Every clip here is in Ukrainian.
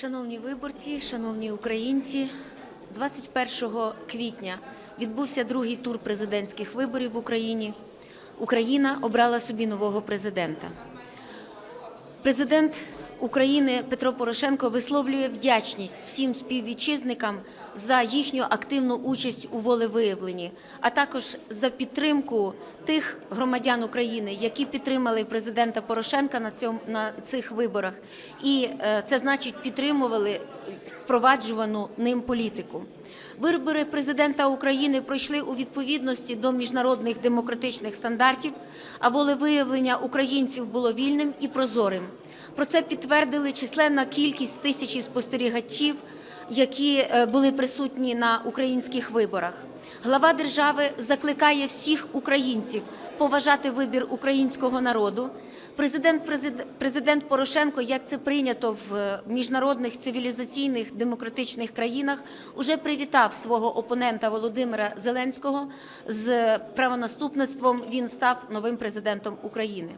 Шановні виборці, шановні українці, 21 квітня відбувся другий тур президентських виборів в Україні. Україна обрала собі нового президента. Президент України Петро Порошенко висловлює вдячність всім співвітчизникам за їхню активну участь у волевиявленні, а також за підтримку тих громадян України, які підтримали президента Порошенка на цьому на цих виборах, і е, це значить підтримували впроваджувану ним політику. Вибори президента України пройшли у відповідності до міжнародних демократичних стандартів, а волевиявлення українців було вільним і прозорим. Про це підтвердили численна кількість тисячі спостерігачів, які е, були присутні на українських виборах. Глава держави закликає всіх українців поважати вибір українського народу. Президент, президент, Порошенко, як це прийнято в е, міжнародних цивілізаційних демократичних країнах, уже привітав свого опонента Володимира Зеленського з правонаступництвом. Він став новим президентом України.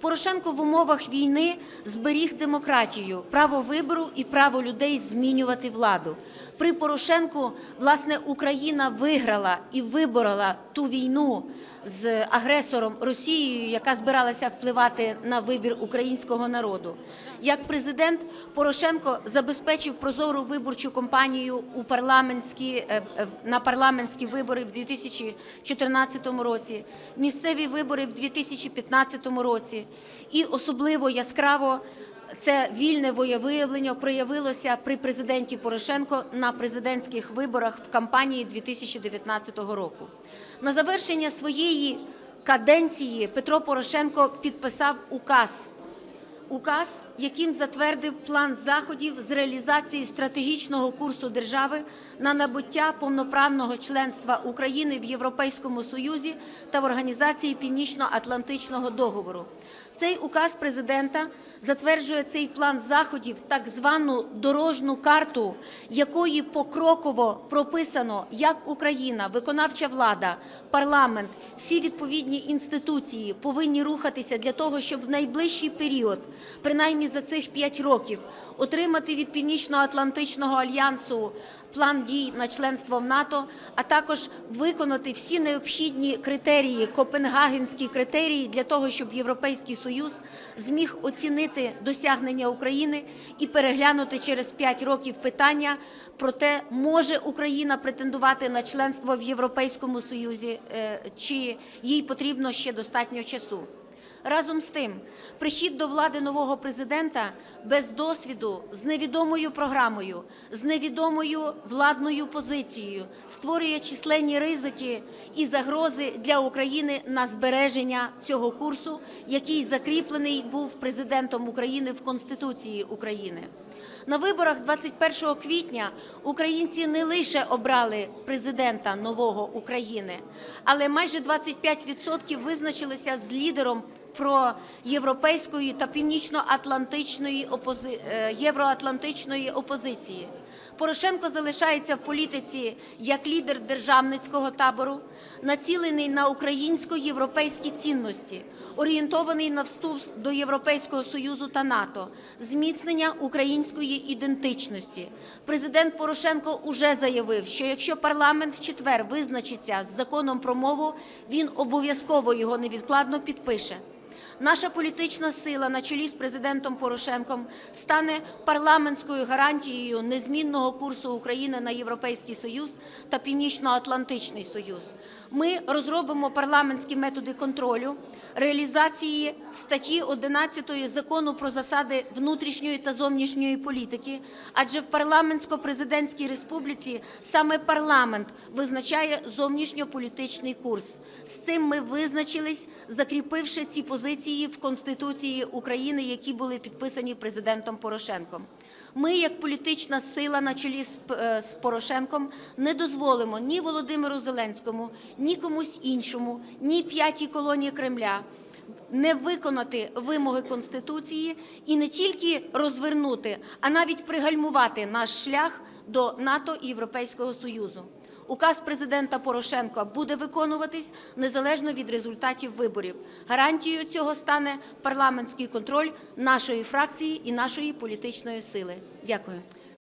Порошенко в умовах війни зберіг демократію, право вибору і право людей змінювати владу. При Порошенку власне Україна виграла і виборола ту війну з агресором Росією, яка збиралася впливати на вибір українського народу. Як президент Порошенко забезпечив прозору виборчу кампанію у парламентські е, е, на парламентські вибори в 2014 році, місцеві вибори в 2015 році, і особливо яскраво це вільне воєвиявлення проявилося при президенті Порошенко на президентських виборах в кампанії 2019 року. На завершення своєї каденції Петро Порошенко підписав указ. Указ, яким затвердив план заходів з реалізації стратегічного курсу держави на набуття повноправного членства України в Європейському Союзі та в Організації Північно-Атлантичного договору. Цей указ президента затверджує цей план заходів, так звану дорожну карту, якої покроково прописано, як Україна, виконавча влада, парламент, всі відповідні інституції повинні рухатися для того, щоб в найближчий період, принаймні за цих п'ять років, отримати від Північно-Атлантичного альянсу план дій на членство в НАТО, а також виконати всі необхідні критерії, копенгагенські критерії для того, щоб Європейський Союз зміг оцінити досягнення України і переглянути через 5 років питання про те, може Україна претендувати на членство в Європейському Союзі, е, чи їй потрібно ще достатньо часу. Разом з тим, прихід до влади нового президента без досвіду, з невідомою програмою, з невідомою владною позицією створює численні ризики і загрози для України на збереження цього курсу, який закріплений був президентом України в Конституції України. На виборах 21 квітня українці не лише обрали президента нового України, але майже 25% визначилися з лідером про європейської та північно-атлантичної опози... е, євроатлантичної опозиції. Порошенко залишається в політиці як лідер державницького табору, націлений на українсько-європейські цінності, орієнтований на вступ до Європейського союзу та НАТО, зміцнення української ідентичності. Президент Порошенко уже заявив, що якщо парламент в четвер визначиться з законом про мову, він обов'язково його невідкладно підпише. Наша політична сила на чолі з президентом Порошенком стане парламентською гарантією незмінного курсу України на Європейський Союз та Північно-Атлантичний Союз. Ми розробимо парламентські методи контролю, реалізації статті 11 закону про засади внутрішньої та зовнішньої політики, адже в парламентсько-президентській республіці саме парламент визначає зовнішньополітичний курс. З цим ми визначились, закріпивши ці позиції в Конституції України, які були підписані президентом Порошенком. Ми, як політична сила на чолі е, з Порошенком, не дозволимо ні Володимиру Зеленському, ні комусь іншому, ні п'ятій колонії Кремля не виконати вимоги Конституції і не тільки розвернути, а навіть пригальмувати наш шлях до НАТО і Європейського Союзу. Указ президента Порошенка буде виконуватись незалежно від результатів виборів. Гарантією цього стане парламентський контроль нашої фракції і нашої політичної сили. Дякую.